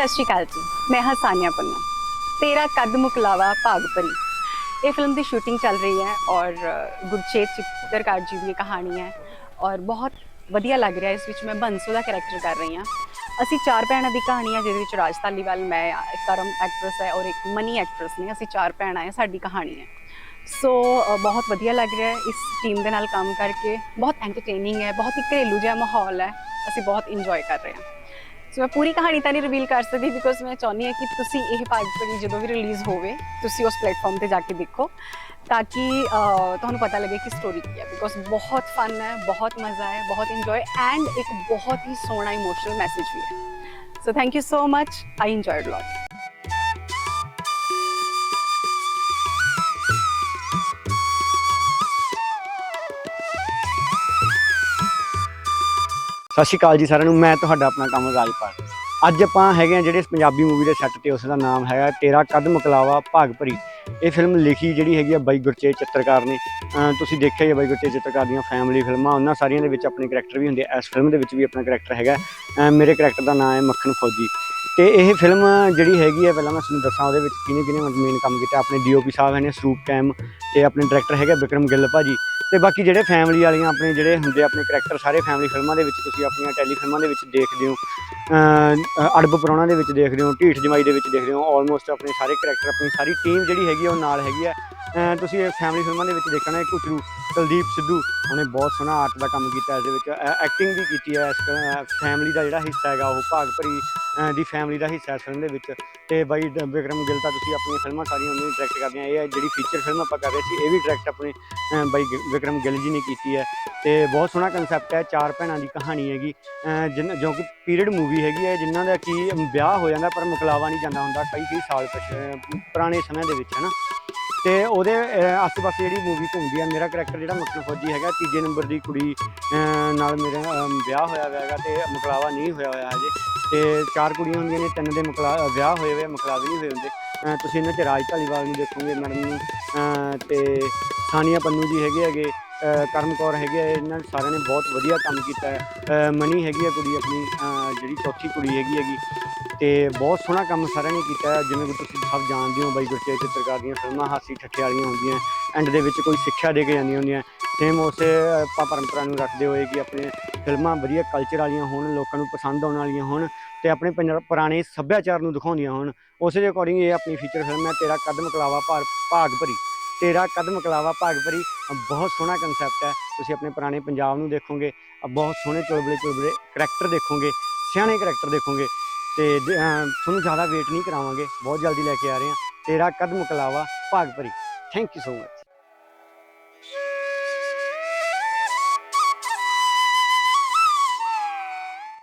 ਸਤਿ ਸ਼੍ਰੀ ਅਕਾਲ ਜੀ ਮੈਂ ਹਾਂ ਸਾਨੀਆ ਪੰਨਾ। ਤੇਰਾ ਕੱਦ ਮੁਕਲਾਵਾ ਭਾਗ ਭਰੀ ਇਹ ਫਿਲਮ ਦੀ ਸ਼ੂਟਿੰਗ ਚੱਲ ਰਹੀ ਹੈ ਔਰ ਅ, ਗੁਰਚੇਤ ਚਿੱਤਰਕਾਰ ਜੀ ਦੀ ਕਹਾਣੀ ਹੈ ਔਰ ਬਹੁਤ ਵਧੀਆ ਲੱਗ ਰਿਹਾ ਇਸ ਵਿੱਚ ਮੈਂ ਬੰਸੋ ਦਾ ਕੈਰੈਕਟਰ ਕਰ ਰਹੀ ਹਾਂ। ਅਸੀਂ ਚਾਰ ਭੈਣਾਂ ਦੀ ਕਹਾਣੀ ਹੈ ਜਿਹਦੇ ਵਿੱਚ ਰਾਜ ਧਾਲੀਵਾਲ ਮੈਂ ਇੱਕ ਕਰਮ ਐਕਟਰੈਸ ਹੈ ਔਰ ਇੱਕ ਮਨੀ ਐਕਟਰੈਸ ਨੇ। ਅਸੀਂ ਚਾਰ ਭੈਣਾਂ ਹੈ ਸਾਡੀ ਕਹਾਣੀ ਹੈ। ਸੋ ਬਹੁਤ ਵਧੀਆ ਲੱਗ ਰਿਹਾ ਹੈ ਇਸ ਟੀਮ ਦੇ ਨਾਲ ਕੰਮ ਕਰਕੇ। ਬਹੁਤ ਐਂਟਰਟੇਨਿੰਗ ਹੈ ਬਹੁਤ ਹੀ ਘਰੇਲੂ ਜਿਹਾ ਮਾਹੌਲ ਹੈ। ਅਸੀਂ ਬਹੁਤ ਇੰਜੋਏ ਕਰ ਰਹੇ ਹਾਂ। ਸੋ ਮੈਂ ਪੂਰੀ ਕਹਾਣੀ ਤਾਂ ਨਹੀਂ ਰਿਵੀਲ ਕਰ ਸਕਦੀ ਬਿਕੋਜ਼ ਮੈਂ ਚਾਹੁੰਦੀ ਹਾਂ ਕਿ ਤੁਸੀਂ ਇਹ ਭਾਗਪਰੀ ਜਦੋਂ ਵੀ ਰਿਲੀਜ਼ ਹੋਵੇ, ਤੁਸੀਂ ਉਸ ਪਲੇਟਫਾਰਮ ਤੇ ਜਾ ਕੇ ਦੇਖੋ ਤਾਂ ਕਿ ਤੁਹਾਨੂੰ ਪਤਾ ਲੱਗੇ ਕਿ ਸਟੋਰੀ ਕੀ ਹੈ ਬਿਕੋਜ਼ ਬਹੁਤ ਫਨ ਹੈ, ਬਹੁਤ ਮਜ਼ਾ ਹੈ, ਬਹੁਤ ਇੰਜੋਏ ਐਂਡ ਇੱਕ ਬਹੁਤ ਹੀ ਸੋਹਣਾ ਇਮੋਸ਼ਨਲ ਮੈਸੇਜ ਵੀ ਹੈ। So thank you so much I enjoyed lot ਸਤਿ ਸ਼੍ਰੀ ਅਕਾਲ ਜੀ ਸਾਰਿਆਂ ਨੂੰ, ਮੈਂ ਤੁਹਾਡਾ ਆਪਣਾ ਕੰਮ ਰਾਜਪਾਲ। ਅੱਜ ਆਪਾਂ ਹੈਗੇ ਆ ਜਿਹੜੇ ਪੰਜਾਬੀ ਮੂਵੀ ਦੇ ਸੈੱਟ ਤੇ, ਉਸ ਦਾ ਨਾਮ ਹੈਗਾ ਤੇਰਾ ਕਦਮ ਕਲਾਵਾ ਭਾਗ ਭਰੀ। ਇਹ ਫਿਲਮ ਲਿਖੀ ਜਿਹੜੀ ਹੈਗੀ ਆ ਬਾਈ ਗੁਰਚੇਜ ਚਿੱਤਰਕਾਰ ਨੇ। ਤੁਸੀਂ ਦੇਖਿਆ ਹੀ ਆ ਬਾਈ ਗੁਰਚੇਜ ਚਿੱਤਰਕਾਰ ਦੀਆਂ ਫੈਮਿਲੀ ਫਿਲਮਾਂ, ਉਹਨਾਂ ਸਾਰੀਆਂ ਦੇ ਵਿੱਚ ਆਪਣੇ ਕਰੈਕਟਰ ਵੀ ਹੁੰਦੇ ਆ। ਇਸ ਫਿਲਮ ਦੇ ਵਿੱਚ ਵੀ ਆਪਣਾ ਕਰੈਕਟਰ ਹੈਗਾ। ਮੇਰੇ ਕਰੈਕਟਰ ਦਾ ਨਾਮ ਹੈ ਮੱਖਣ ਫੌਜੀ। ਤੇ ਇਹ ਫਿਲਮ ਜਿਹੜੀ ਹੈਗੀ ਹੈ ਪਹਿਲਾਂ ਮੈਂ ਤੁਹਾਨੂੰ ਦੱਸਾਂ ਉਹਦੇ ਵਿੱਚ ਕਿਹਨੇ ਕਿਹਨੇ ਮੇਨ ਕੰਮ ਕੀਤਾ। ਆਪਣੇ ਡੀਓਪੀ ਸਾਹਿਬ ਨੇ ਸਰੂਪ ਕੈਮ ਤੇ ਆਪਣੇ ਡਾਇਰੈਕਟਰ ਹੈਗਾ ਵਿਕਰਮ ਗਿੱਲ ਭਾਜੀ। ਤੇ ਬਾਕੀ ਜਿਹੜੇ ਫੈਮਿਲੀ ਵਾਲੀਆਂ ਆਪਣੇ ਜਿਹੜੇ ਹੁੰਦੇ ਆਪਣੇ ਕਰੈਕਟਰ ਸਾਰੇ ਫੈਮਿਲੀ ਫਿਲਮਾਂ ਦੇ ਵਿੱਚ ਤੁਸੀਂ ਆਪਣੀਆਂ ਟੈਲੀ ਫਿਲਮਾਂ ਦੇ ਵਿੱਚ ਦੇਖਦੇ ਹੋ ਅੜਬ ਪੁਰਾਣਾ ਦੇ ਵਿੱਚ ਦੇਖਦੇ ਹੋ, ਢੀਠ ਜਮਾਈ ਦੇ ਵਿੱਚ ਦੇਖਦੇ ਹੋ ਆਲਮੋਸਟ ਆਪਣੇ ਸਾਰੇ ਕਰੈਕਟਰ ਆਪਣੀ ਸਾਰੀ ਟੀਮ ਜਿਹੜੀ ਹੈਗੀ ਆ, ਉਹ ਨਾਲ ਹੈਗੀ ਆ। ਤੁਸੀਂ ਇਹ ਫੈਮਿਲੀ ਫਿਲਮਾਂ ਦੇ ਵਿੱਚ ਦੇਖਣਾ ਹੈ ਕੁਚਰੂ ਕੁਲਦੀਪ ਸਿੱਧੂ, ਉਹਨੇ ਬਹੁਤ ਸੋਹਣਾ ਆਰਟ ਦਾ ਕੰਮ ਕੀਤਾ ਇਸ ਦੇ ਵਿੱਚ ਐਕਟਿੰਗ ਵੀ ਕੀਤੀ ਹੈ, ਇਸ ਫੈਮਿਲੀ ਦਾ ਜਿਹੜਾ ਹਿੱਸਾ ਹੈਗਾ, ਉਹ ਭਾਗ ਭਰੀ ਦੀ ਫੈਮਿਲੀ ਦਾ ਹਿੱਸਾ ਇਸ ਫਿਲਮ ਦੇ ਵਿੱਚ। ਤੇ ਬਾਈ ਡ- ਵਿਕਰਮ ਗਿੱਲ ਤਾਂ ਤੁਸੀਂ ਆਪਣੀਆਂ ਫਿਲਮਾਂ ਸਾਰੀਆਂ ਉਹਨੂੰ ਡਾਇਰੈਕਟ ਕਰਦੇ ਆ ਇਹ ਹੈ ਜਿਹੜੀ ਫੀਚਰ ਫਿਲਮ ਆਪਾਂ ਕਰ ਰਹੇ ਸੀ, ਇਹ ਵੀ ਡਾਇਰੈਕਟ ਆਪਣੇ ਬਾਈ ਗਿ- ਵਿਕਰਮ ਗਿੱਲ ਜੀ ਨੇ ਕੀਤੀ ਹੈ। ਤੇ ਬਹੁਤ ਸੋਹਣਾ ਕਨਸੈਪਟ ਹੈ, ਚਾਰ ਭੈਣਾਂ ਦੀ ਕਹਾਣੀ ਹੈਗੀ। ਅਹ ਜੋ ਕਿ ਪੀਰੀਅਡ ਮੂਵੀ ਹੈਗੀ ਹੈ, ਜਿਨ੍ਹਾਂ ਦਾ ਕੀ ਵਿਆਹ ਹੋ ਜਾਂਦਾ ਪਰ ਮੁਕਲਾਵਾ ਨਹੀਂ ਜਾਂਦਾ ਹੁੰਦਾ ਕਈ ਕਈ ਸਾਲ ਪੁਰਾਣੇ ਸਮੇਂ ਦੇ ਵਿੱਚ ਹੈ ਨਾ ਤੇ ਉਹਦੇ ਅਹ, ਆਸੇ-ਪਾਸੇ ਜਿਹੜੀ ਮੂਵੀ ਘੁੰਮਦੀ ਆ ਮੇਰਾ ਕਰੈਕਟਰ ਜਿਹੜਾ ਮੱਖਣ ਫੌਜੀ ਹੈਗਾ ਤੀਜੇ ਨੰਬਰ ਦੀ ਕੁੜੀ ਨਾਲ ਮੇਰਾ ਅਹ, ਵਿਆਹ ਹੋਇਆ ਹੋਇਆ ਹੈਗਾ ਤੇ ਮੁਕਲਾਵਾ ਨਹੀਂ ਹੋਇਆ ਹੋਇਆ ਹਜੇ। ਤੇ ਚਾਰ ਕੁੜੀਆਂ ਹੁੰਦੀਆਂ ਨੇ ਤਿੰਨ ਦੇ ਮੁਕਲਾ ਵਿਆਹ ਹੋਏ ਹੋਏ ਆ, ਮੁਕਲਾਵੇ ਨਹੀਂ ਹੋਏ ਹੁੰਦੇ। ਤੁਸੀਂ ਇਹਨਾਂ 'ਚ ਰਾਜ ਧਾਲੀਵਾਲ ਨੂੰ ਦੇਖੋਗੇ ਮੈਡਮ ਨੂੰ। ਅਹ, ਤੇ ਸਾਨੀਆ ਪੰਨੂ ਜੀ ਹੈਗੇ ਹੈਗੇ। ਅਹ, ਕਰਮ ਕੌਰ ਹੈਗੇ ਆ, ਇਹਨਾਂ ਸਾਰਿਆਂ ਨੇ ਬਹੁਤ ਵਧੀਆ ਕੰਮ ਕੀਤਾ ਹੈ। ਮਨੀ ਹੈਗੀ ਆ ਕੁੜੀ ਆਪਣੀ ਜਿਹੜੀ ਚੌਥੀ ਕੁੜੀ ਹੈਗੀ ਹੈਗੀ ਤੇ ਬਹੁਤ ਸੋਹਣਾ ਕੰਮ ਸਾਰਿਆਂ ਨੇ ਕੀਤਾ ਹੈ। ਜਿਵੇਂ ਕਿ ਤੁਸੀਂ ਸਭ ਜਾਣਦੇ ਹੋ ਬਾਈ ਗੁਰਚੇਤ ਚਿੱਤਰਕਾਰ ਦੀਆਂ ਫਿਲਮਾਂ ਹਾਸੀ ਠੱਠੇ ਵਾਲੀਆਂ ਹੁੰਦੀਆਂ ਐਂਡ ਦੇ ਵਿੱਚ ਕੋਈ ਸਿੱਖਿਆ ਦੇ ਕੇ ਜਾਂਦੀਆਂ ਹੁੰਦੀਆਂ ਸੇਮ ਉਸੇ ਆਪਾਂ ਪਰੰਪਰਾ ਨੂੰ ਰੱਖਦੇ ਹੋਏ ਕਿ ਆਪਣੇ ਫਿਲਮਾਂ ਵਧੀਆ ਕਲਚਰ ਵਾਲੀਆਂ ਹੋਣ ਲੋਕਾਂ ਨੂੰ ਪਸੰਦ ਆਉਣ ਵਾਲੀਆਂ ਹੋਣ ਤੇ ਆਪਣੇ ਪੰਜਾਬ ਪੁਰਾਣੇ ਸੱਭਿਆਚਾਰ ਨੂੰ ਦਿਖਾਉਂਦੀਆਂ ਹੋਣ। ਉਸੇ ਦੇ ਅਕੋਰਡਿੰਗ ਇਹ ਆਪਣੀ ਫੀਚਰ ਫਿਲਮ ਹੈ ਤੇਰਾ ਕਦਮ ਕਲਾਵਾ ਭਾਰ ਭਾਗ ਭਰੀ। ਤੇਰਾ ਕਦਮ ਕਲਾਵਾ ਭਾਗ ਬਹੁਤ ਸੋਹਣਾ ਕਨਸੈਪਟ ਹੈ। ਤੁਸੀਂ ਆਪਣੇ ਪੁਰਾਣੇ ਪੰਜਾਬ ਨੂੰ ਦੇਖੋਗੇ ਬਹੁਤ ਸੋਹਣੇ ਚੁਲਬਲੇ ਚੁਲਬਲੇ ਕਰੈਕਟਰ ਦੇਖੋਗੇ, ਸਿਆਣੇ ਕਰੈਕਟਰ ਦੇਖੋਗੇ ਤੇ ਤੁਹਾਨੂੰ ਜ਼ਿਆਦਾ ਵੇਟ ਨਹੀਂ ਕਰਾਵਾਂਗੇ। ਬਹੁਤ ਜਲਦੀ ਲੈ ਕੇ ਆ ਰਹੇ ਹਾਂ। ਤੇਰਾ ਕਦਮ ਕਲਾਵਾ ਭਾਗ ਭਰੀ। ਥੈਂਕ ਯੂ ਸੋ ਮਚ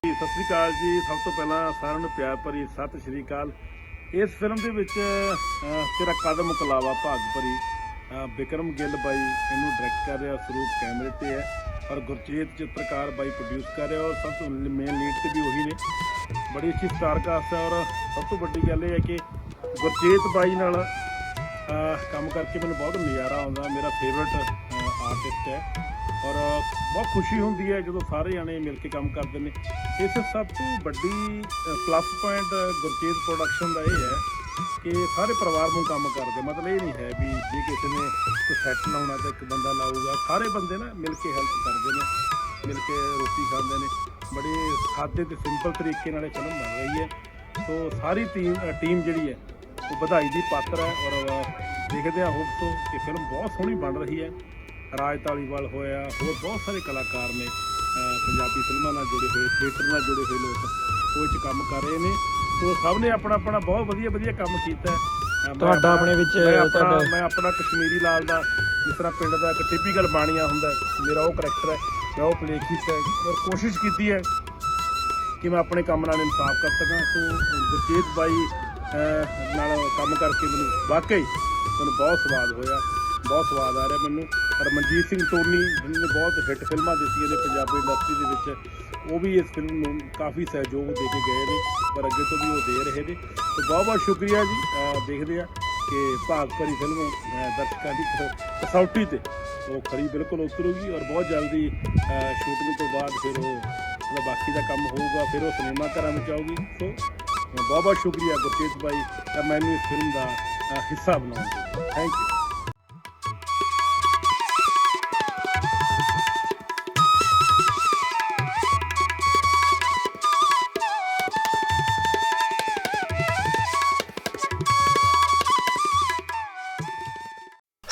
ਸਤਿ ਸ੍ਰੀ ਅਕਾਲ ਜੀ। ਸਭ ਤੋਂ ਪਹਿਲਾਂ ਸਾਰਿਆਂ ਨੂੰ ਪਿਆਰ ਭਰੀ ਸਤਿ ਸ੍ਰੀ ਅਕਾਲ। ਇਸ ਫਿਲਮ ਦੇ ਵਿੱਚ ਤੇਰਾ ਕਦਮ ਕਲਾਵਾ ਭਾਗ ਭਰੀ। ਬਿਕਰਮ ਗਿੱਲ ਬਾਈ ਇਹਨੂੰ ਡਾਇਰੈਕਟ ਕਰ ਰਿਹਾ, ਸਰੂਪ ਕੈਮਰੇ ਤੇ ਹੈ। ਔਰ ਗੁਰਜੀਤ ਚਿੱਤਰਕਾਰ ਬਾਈ ਪ੍ਰੋਡਿਊਸ ਕਰ ਰਿਹਾ ਔਰ ਸਭ ਤੋਂ ਮੇਨ ਲੀਡ ਤੇ ਵੀ ਉਹੀ ਨੇ। ਬੜੀ ਅੱਛੀ ਸਟਾਰ ਕਾਸਟ ਹੈ ਔਰ ਸਭ ਤੋਂ ਵੱਡੀ ਗੱਲ ਇਹ ਹੈ ਕਿ ਗੁਰਜੀਤ ਬਾਈ ਨਾਲ ਕੰਮ ਕਰਕੇ ਮੈਨੂੰ ਬਹੁਤ ਨਜ਼ਾਰਾ ਆਉਂਦਾ, ਮੇਰਾ ਫੇਵਰਟ ਆਰਟਿਸਟ ਹੈ। ਔਰ ਬਹੁਤ ਖੁਸ਼ੀ ਹੁੰਦੀ ਹੈ ਜਦੋਂ ਸਾਰੇ ਜਾਣੇ ਮਿਲ ਕੇ ਕੰਮ ਕਰਦੇ ਨੇ। ਇਸ ਸਭ ਤੋਂ ਵੱਡੀ ਪਲੱਸ ਪੁਆਇੰਟ ਗੁਰਜੀਤ ਪ੍ਰੋਡਕਸ਼ਨ ਦਾ ਇਹ ਹੈ ਕਿ ਸਾਰੇ ਪਰਿਵਾਰ ਨੂੰ ਕੰਮ ਕਰਦੇ। ਮਤਲਬ ਇਹ ਨਹੀਂ ਹੈ ਵੀ ਜੇ ਕਿਸੇ ਨੇ ਕੋਈ ਸੈੱਟ ਲਾਉਣਾ ਤਾਂ ਇੱਕ ਬੰਦਾ ਲਾਊਗਾ। ਸਾਰੇ ਬੰਦੇ ਨਾ ਮਿਲ ਕੇ ਹੈਲਪ ਕਰਦੇ ਨੇ, ਮਿਲ ਕੇ ਰੋਟੀ ਖਾਂਦੇ ਨੇ। ਬੜੇ ਸਾਦੇ ਤੇ ਸਿੰਪਲ ਤਰੀਕੇ ਨਾਲ ਇਹ ਫਿਲਮ ਬਣ ਰਹੀ ਹੈ। ਸੋ ਸਾਰੀ ਟੀਮ ਟੀਮ ਜਿਹੜੀ ਹੈ, ਉਹ ਵਧਾਈ ਦੀ ਪਾਤਰ ਹੈ ਔਰ ਦੇਖਦੇ ਆ ਹੋਪ ਤੋਂ ਕਿ ਫਿਲਮ ਬਹੁਤ ਸੋਹਣੀ ਬਣ ਰਹੀ ਹੈ। ਰਾਜ ਧਾਲੀਵਾਲ ਹੋਇਆ, ਹੋਰ ਬਹੁਤ ਸਾਰੇ ਕਲਾਕਾਰ ਨੇ ਪੰਜਾਬੀ ਫਿਲਮਾਂ ਨਾਲ ਜੁੜੇ ਹੋਏ ਥੀਏਟਰ ਨਾਲ ਜੁੜੇ ਹੋਏ ਲੋਕ, ਉਹ 'ਚ ਕੰਮ ਕਰ ਰਹੇ ਨੇ। ਸੋ ਸਭ ਨੇ ਆਪਣਾ ਆਪਣਾ ਬਹੁਤ ਵਧੀਆ ਵਧੀਆ ਕੰਮ ਕੀਤਾ ਹੈ। ਅਹ ਮੈਂ ਤੁਹਾਡਾ ਆਪਣਾ- ਵਿੱਚ ਮੈਂ ਆਪਣਾ ਤੁਹਾਡਾ- ਮੈਂ ਆਪਣਾ ਕਸ਼ਮੀਰੀ ਲਾਲ ਦਾ ਜਿਸ ਤਰ੍ਹਾਂ ਪਿੰਡ ਦਾ ਇੱਕ ਟਿਪੀਕਲ ਬਾਣੀਆ ਹੁੰਦਾ ਹੈ, ਮੇਰਾ ਉਹ ਕਰੈਕਟਰ ਹੈ ਮੈਂ ਉਹ ਪਲੇ ਕੀਤਾ ਹੈ ਔਰ ਕੋਸ਼ਿਸ਼ ਕੀਤੀ ਹੈ ਕਿ ਮੈਂ ਆਪਣੇ ਕੰਮ ਨਾਲ ਇਨਸਾਫ ਕਰ ਸਕਾਂ। ਸੋ ਗੁਰਜੀਤ ਬਾਈ ਅਹ, ਨਾਲ ਕੰਮ ਕਰਕੇ ਮੈਨੂੰ ਵਾਕਈ ਮੈਨੂੰ ਬਹੁਤ ਸਵਾਦ ਹੋਇਆ ਬਹੁਤ ਸਵਾਦ ਆ ਰਿਹਾ ਮੈਨੂੰ। ਔਰ ਮਨਜੀਤ ਸਿੰਘ ਟੋਨੀ ਜਿਹਨਾਂ ਨੇ ਬਹੁਤ ਹਿੱਟ ਫਿਲਮਾਂ ਦਿੱਤੀਆਂ ਨੇ ਪੰਜਾਬੀ ਇੰਡਸਟਰੀ ਦੇ ਵਿੱਚ। ਉਹ ਵੀ ਇਸ ਫਿਲਮ ਨੂੰ ਕਾਫੀ ਸਹਿਯੋਗ ਦੇ ਕੇ ਗਏ ਨੇ, ਪਰ ਅੱਗੇ ਤੋਂ ਵੀ ਉਹ ਦੇ ਰਹੇ ਨੇ। ਤੇ ਬਹੁਤ ਬਹੁਤ ਸ਼ੁਕਰੀਆ ਜੀ ਦੇਖਦੇ ਆ ਕਿ ਭਾਗ ਭਰੀ ਫਿਲਮ ਦਰਸ਼ਕਾਂ ਦੀ ਕਸੌਟੀ ਤੇ ਉਹ ਖਰੀ ਬਿਲਕੁਲ ਉਤਰੂਗੀ ਔਰ ਬਹੁਤ ਜਲਦੀ ਸ਼ੂਟਿੰਗ ਤੋਂ ਬਾਅਦ ਫਿਰ ਉਹ ਉਹਦਾ ਬਾਕੀ ਦਾ ਕੰਮ ਹੋਊਗਾ, ਫਿਰ ਉਹ ਸਿਨੇਮਾ ਘਰਾਂ ਵਿੱਚ ਆਊਗੀ। ਸੋ, ਬਹੁਤ ਬਹੁਤ ਸ਼ੁਕਰੀਆ ਗੁਰਤੇਜ ਭਾਈ ਮੈਨੂੰ ਇਸ ਫਿਲਮ ਦਾ ਹਿੱਸਾ ਬਣਾਉਣ ਦੇ ਥੈਂਕ ਯੂ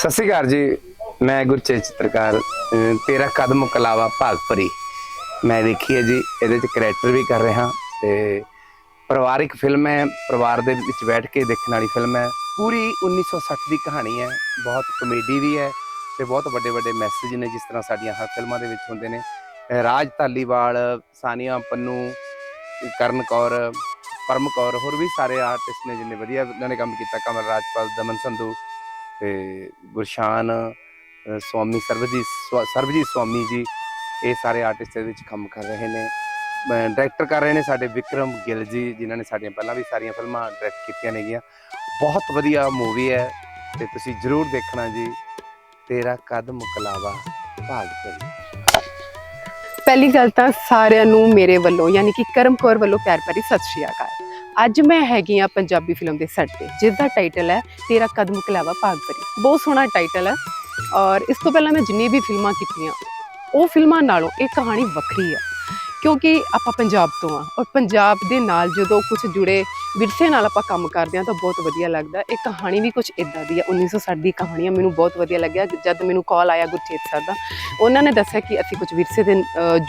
ਸਤਿ ਸ਼੍ਰੀ ਅਕਾਲ ਜੀ। ਮੈਂ ਗੁਰਚੇਤ ਚਿੱਤਰਕਾਰ ਤੇਰਾ ਕਦਮ ਕਲਾਵਾ ਭਾਗਪਰੀ। ਮੈਂ ਦੇਖੀ ਹੈ ਜੀ, ਇਹਦੇ ਚ ਕਰੈਕਟਰ ਵੀ ਕਰ ਰਿਹਾ ਤੇ ਪਰਿਵਾਰਿਕ ਫਿਲਮ ਹੈ, ਪਰਿਵਾਰ ਦੇ ਵਿੱਚ ਬੈਠ ਕੇ ਦੇਖਣ ਵਾਲੀ ਫਿਲਮ ਹੈ। ਪੂਰੀ 1960 ਦੀ ਕਹਾਣੀ ਹੈ, ਬਹੁਤ ਕਮੇਡੀ ਵੀ ਹੈ ਤੇ ਬਹੁਤ ਵੱਡੇ ਵੱਡੇ ਮੈਸੇਜ ਨੇ, ਜਿਸ ਤਰ੍ਹਾਂ ਸਾਡੀਆਂ ਹਰ ਫਿਲਮਾਂ ਦੇ ਵਿੱਚ ਹੁੰਦੇ ਨੇ। ਰਾਜ ਧਾਲੀਵਾਲ, ਸਾਨੀਆ ਪੰਨੂ, ਕਰਨ ਕੌਰ, ਪਰਮ ਕੌਰ, ਹੋਰ ਵੀ ਸਾਰੇ ਆਰਟਿਸਟ ਨੇ ਜਿੰਨੇ ਵਧੀਆ ਉਹਨਾਂ ਨੇ ਕੰਮ ਕੀਤਾ, ਕਮਲ ਰਾਜਪਾਲ, ਦਮਨ ਸੰਧੂ। ਤੇ ਗੁਰਸ਼ਾਨ ਸਵਾਮੀ ਸਰਬਜੀਤ ਸਵਾ- ਸਰਬਜੀਤ ਸਵਾਮੀ ਜੀ, ਇਹ ਸਾਰੇ ਆਰਟਿਸਟ ਇਹਦੇ ਵਿੱਚ ਕੰਮ ਕਰ ਰਹੇ ਨੇ। ਡਾਇਰੈਕਟਰ ਕਰ ਰਹੇ ਨੇ ਸਾਡੇ ਵਿਕਰਮ ਗਿੱਲ ਜੀ, ਜਿਨ੍ਹਾਂ ਨੇ ਸਾਡੀਆਂ ਪਹਿਲਾਂ ਵੀ ਸਾਰੀਆਂ ਫਿਲਮਾਂ ਡਾਇਰੈਕਟ ਕੀਤੀਆਂ ਨੇਗੀਆਂ। ਬਹੁਤ ਵਧੀਆ ਮੂਵੀ ਹੈ ਤੇ ਤੁਸੀਂ ਜਰੂਰ ਦੇਖਣਾ ਜੀ। ਤੇਰਾ ਕਦਮ ਕਲਾਵਾ ਭਾਗ ਭਰੀ ਪਹਿਲੀ ਗੱਲ ਤਾਂ ਸਾਰਿਆਂ ਨੂੰ ਮੇਰੇ ਵੱਲੋਂ, ਯਾਨੀ ਕਿ ਕਰਮ ਕੌਰ ਵੱਲੋਂ ਪਿਆਰ ਭਰੀ ਸਤਿ ਸ਼੍ਰੀ ਅਕਾਲ। ਅੱਜ ਮੈਂ ਹੈਗੀ ਆ ਪੰਜਾਬੀ ਫਿਲਮ ਦੇ ਸੈੱਟ ਤੇ ਜਿਸ ਦਾ ਟਾਈਟਲ ਹੈ ਤੇਰਾ ਕਦਮ ਕਲਾਵਾ ਭਾਗ ਭਰੀ ਬਹੁਤ ਸੋਹਣਾ ਟਾਈਟਲ ਹੈ ਔਰ ਇਸ ਤੋਂ ਪਹਿਲਾਂ ਮੈਂ ਜਿੰਨੀ ਵੀ ਫਿਲਮਾਂ ਕੀਤੀਆਂ, ਉਹ ਫਿਲਮਾਂ ਨਾਲੋਂ ਇਹ ਕਹਾਣੀ ਵੱਖਰੀ ਹੈ। ਕਿਉਂਕਿ ਆਪਾਂ ਪੰਜਾਬ ਤੋਂ ਆ ਔਰ ਪੰਜਾਬ ਦੇ ਨਾਲ ਜਦੋਂ ਕੁਝ ਜੁੜੇ ਵਿਰਸੇ ਨਾਲ ਆਪਾਂ ਕੰਮ ਕਰਦੇ ਆ ਤਾਂ ਬਹੁਤ ਵਧੀਆ ਲੱਗਦਾ। ਇਹ ਕਹਾਣੀ ਵੀ ਕੁਝ ਇਦਾਂ ਦੀ ਹੈ 1960 ਦੀ ਕਹਾਣੀ ਆ, ਮੈਨੂੰ ਬਹੁਤ ਵਧੀਆ ਲੱਗਿਆ। ਜਦ ਮੈਨੂੰ ਕਾਲ ਆਇਆ ਗੁਰਚੇਤ ਸਰ ਦਾ, ਉਹਨਾਂ ਨੇ ਦੱਸਿਆ ਕਿ ਅਸੀਂ ਕੁਝ ਵਿਰਸੇ ਦੇ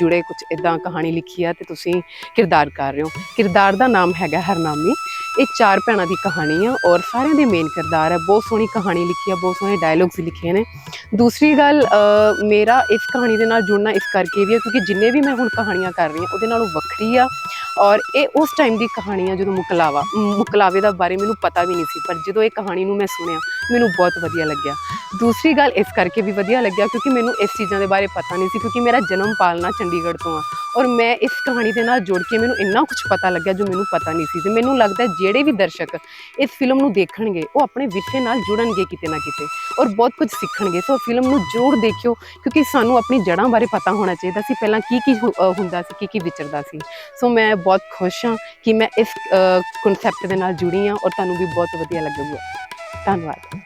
ਜੁੜੇ ਕੁਝ ਇਦਾਂ ਕਹਾਣੀ ਲਿਖੀ ਆ ਤੇ ਤੁਸੀਂ ਕਿਰਦਾਰ ਕਰ ਰਹੇ ਹੋ। ਕਿਰਦਾਰ ਦਾ ਨਾਮ ਹੈਗਾ ਹਰਨਾਮੀ। ਇਹ ਚਾਰ ਭੈਣਾਂ ਦੀ ਕਹਾਣੀ ਆ ਔਰ ਸਾਰਿਆਂ ਦੇ ਮੇਨ ਕਿਰਦਾਰ ਹੈ ਬਹੁਤ ਸੋਹਣੀ ਕਹਾਣੀ ਲਿਖੀ ਆ, ਬਹੁਤ ਸੋਹਣੇ ਡਾਇਲੌਗਸ ਲਿਖੇ ਨੇ। ਦੂਸਰੀ ਗੱਲ ਮੇਰਾ ਇਸ ਕਹਾਣੀ ਦੇ ਨਾਲ ਜੁੜਨਾ ਇਸ ਕਰਕੇ ਵੀ ਹੈ ਕਿਉਂਕਿ ਜਿੰਨੇ ਵੀ ਮੈਂ ਹੁਣ ਕਹਾਣੀਆਂ ਕਰ ਰਹੀ ਹਾਂ, ਉਹਦੇ ਨਾਲੋਂ ਵੱਖਰੀ ਆ। ਔਰ ਇਹ ਉਸ ਟਾਈਮ ਦੀ ਕਹਾਣੀ ਆ ਜਦੋਂ ਮੁਕਲਾਵਾ, ਮੁਕਲਾਵੇ ਦਾ ਬਾਰੇ ਮੈਨੂੰ ਪਤਾ ਵੀ ਨਹੀਂ ਸੀ, ਪਰ ਜਦੋਂ ਇਹ ਕਹਾਣੀ ਨੂੰ ਮੈਂ ਸੁਣਿਆ, ਮੈਨੂੰ ਬਹੁਤ ਵਧੀਆ ਲੱਗਿਆ। ਦੂਸਰੀ ਗੱਲ ਇਸ ਕਰਕੇ ਵੀ ਵਧੀਆ ਲੱਗਿਆ ਕਿਉਂਕਿ ਮੈਨੂੰ ਇਸ ਚੀਜ਼ਾਂ ਦੇ ਬਾਰੇ ਪਤਾ ਨਹੀਂ ਸੀ ਕਿਉਂਕਿ ਮੇਰਾ ਜਨਮ ਪਾਲਣਾ ਚੰਡੀਗੜ੍ਹ ਤੋਂ ਆ। ਔਰ ਮੈਂ ਇਸ ਕਹਾਣੀ ਦੇ ਨਾਲ ਜੁੜ ਕੇ ਮੈਨੂੰ ਇੰਨਾ ਕੁਝ ਪਤਾ ਲੱਗਿਆ ਜੋ ਮੈਨੂੰ ਪਤਾ ਨਹੀਂ ਸੀ। ਤੇ ਮੈਨੂੰ ਲੱਗਦਾ ਜਿਹੜੇ ਵੀ ਦਰਸ਼ਕ ਇਸ ਫਿਲਮ ਨੂੰ ਦੇਖਣਗੇ, ਉਹ ਆਪਣੇ ਵਿਸ਼ੇ ਨਾਲ ਜੁੜਨਗੇ ਕਿਤੇ ਨਾ ਕਿਤੇ ਔਰ ਬਹੁਤ ਕੁਝ ਸਿੱਖਣਗੇ। ਸੋ ਫਿਲਮ ਨੂੰ ਜ਼ਰੂਰ ਦੇਖਿਓ ਕਿਉਂਕਿ ਸਾਨੂੰ ਆਪਣੀ ਜੜ੍ਹਾਂ ਬਾਰੇ ਪਤਾ ਹੋਣਾ ਚਾਹੀਦਾ ਸੀ। ਪਹਿਲਾਂ ਕੀ ਕੀ ਹੁੰਦਾ ਸੀ, ਕੀ ਕੀ ਵਿਚਰਦਾ ਸੀ। ਸੋ ਮੈਂ ਬਹੁਤ ਖੁਸ਼ ਹਾਂ ਕਿ ਮੈਂ ਇਸ ਕਨਸੈਪਟ ਦੇ ਨਾਲ ਜੁੜੀ ਹਾਂ ਔਰ ਤੁਹਾਨੂੰ ਵੀ ਬਹੁਤ ਵਧੀਆ ਲੱਗੂਗਾ। ਧੰਨਵਾਦ।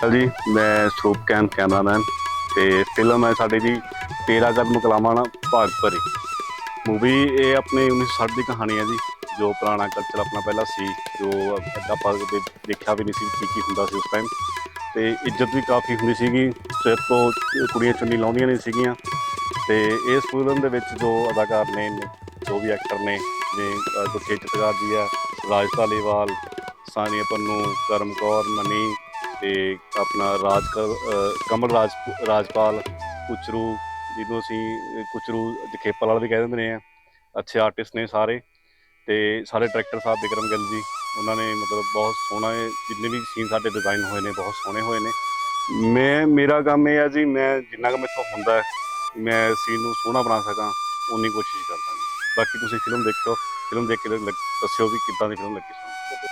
ਸਰ ਜੀ, ਮੈਂ ਸਰੂਪ ਕੈਨ ਕੈਮਰਾਮੈਨ ਤੇ ਫਿਲਮ ਹੈ ਸਾਡੇ ਜੀ, ਤੇਰਾ ਕਦਮ ਕਲਾਮਾਣਾ ਭਾਗ ਭਰੀ। ਮੂਵੀ ਇਹ ਆਪਣੇ 1960 ਦੀ ਕਹਾਣੀ ਹੈ ਜੀ, ਜੋ ਪੁਰਾਣਾ ਕਲਚਰ ਆਪਣਾ ਪਹਿਲਾਂ ਸੀ, ਜੋ ਅੱਗਾ ਆਪਾਂ ਦੇਖਿਆ ਵੀ ਨਹੀਂ ਸੀ, ਕੀ ਕੀ ਹੁੰਦਾ ਸੀ ਉਸ ਟਾਈਮ ਤੇ ਇੱਜ਼ਤ ਵੀ ਕਾਫੀ ਹੁੰਦੀ ਸੀਗੀ ਸਿਰ ਤੋਂ ਕੁੜੀਆਂ ਚੁੰਨੀ ਲਾਉਂਦੀਆਂ ਨਹੀਂ ਸੀਗੀਆਂ। ਤੇ ਇਸ ਫਿਲਮ ਦੇ ਵਿੱਚ ਜੋ ਅਦਾਕਾਰ ਨੇ ਜੋ ਵੀ ਐਕਟਰ ਨੇ ਜਿਵੇਂ ਅ, ਗੁਰਤੇਜ ਜੀ ਆ ਰਾਜ ਧਾਲੀਵਾਲ ਸਾਨੀਆ ਪੰਨੂ ਕਰਮ ਕੌਰ ਮਨੀ ਤੇ ਆਪਣਾ ਰਾਜ ਕ- ਕਮਲ ਰਾਜ ਰਾਜਪਾਲ ਕੁਚਰੂ ਜਿਹਨੂੰ ਅਸੀਂ ਅਹ ਕੁਚਰੂ ਜਖੇਪਲ ਵਾਲਾ ਵੀ ਕਹਿ ਦਿੰਦੇ ਨੇ ਆ। ਅੱਛੇ ਆਰਟਿਸਟ ਨੇ ਸਾਰੇ। ਤੇ ਸਾਰੇ ਡਾਇਰੈਕਟਰ ਸਾਹਿਬ ਵਿਕਰਮ ਗਿੱਲ ਜੀ ਉਹਨਾਂ ਨੇ ਮਤਲਬ ਬਹੁਤ ਸੋਹਣਾ ਇਹ ਜਿੰਨੇ ਵੀ ਸੀਨ ਸਾਡੇ ਡਿਜ਼ਾਈਨ ਹੋਏ ਨੇ, ਬਹੁਤ ਸੋਹਣੇ ਹੋਏ ਨੇ। ਮੈਂ, ਮੇਰਾ ਕੰਮ ਇਹ ਹੈ ਜੀ, ਮੈਂ ਜਿੰਨਾ ਕੁ ਮੈਥੋਂ ਹੁੰਦਾ ਹੈ, ਮੈਂ ਸੀਨ ਨੂੰ ਸੋਹਣਾ ਬਣਾ ਸਕਾਂ ਉਨੀ ਕੋਸ਼ਿਸ਼ ਕਰਦਾ ਜੀ। ਬਾਕੀ ਤੁਸੀਂ ਫਿਲਮ ਦੇਖਿਓ ਫਿਲਮ ਦੇਖ ਕੇ ਲੱਗ- ਦੱਸਿਓ ਵੀ ਕਿੱਦਾਂ ਦੀ ਫਿਲਮ ਲੱਗੀ ਸਾਨੂੰ।